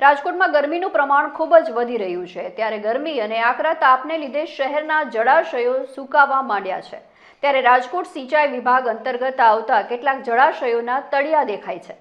રાજકોટમાં ગરમીનું પ્રમાણ ખૂબ જ વધી રહ્યું છે. ત્યારે ગરમી અને આકરા તાપને લીધે શહેરના જળાશયો સુકાવા માંડ્યા છે. ત્યારે રાજકોટ સિંચાઈ વિભાગ અંતર્ગત આવતા કેટલાક જળાશયોના તળિયા દેખાય છે.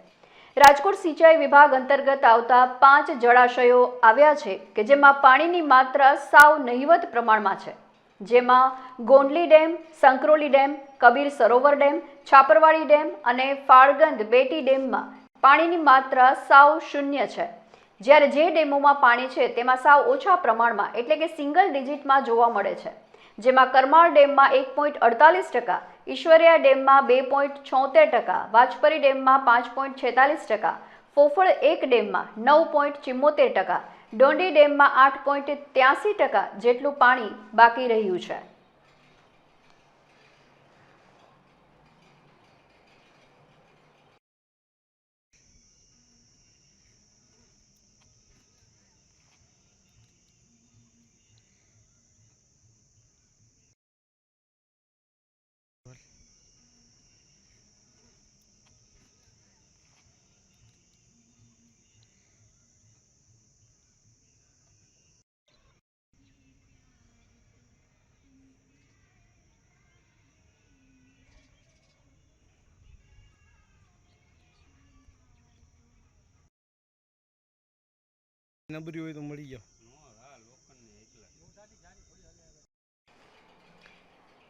રાજકોટ સિંચાઈ વિભાગ અંતર્ગત આવતા પાંચ જળાશયો આવ્યા છે કે જેમાં પાણીની માત્રા સાવ નહિવત પ્રમાણમાં છે. જેમાં Gondli dam, Sankroli dam, Kabir Sarovar dam, Chhaparwadi dam અને ફાળગંદ બેટી ડેમમાં પાણીની માત્રા સાવ શૂન્ય છે. જ્યારે જે ડેમોમાં પાણી છે તેમાં સાવ ઓછા પ્રમાણમાં એટલે કે સિંગલ ડિજિટમાં જોવા મળે છે. જેમાં કરમાળ ડેમમાં એક પોઈન્ટ અડતાલીસ ટકા, ઈશ્વરિયા ડેમમાં બે પોઈન્ટ છોતેર ટકા વાજપરી ડેમમાં પાંચ પોઈન્ટ છેતાલીસ ટકા, ફોફળ એક ડેમમાં નવ પોઈન્ટ ચિમ્મોતેર ટકા, ડોંડી ડેમમાં આઠ પોઈન્ટ ત્યાસી ટકા જેટલું પાણી બાકી રહ્યું છે. નબળી હોય તો મળી જાઓ.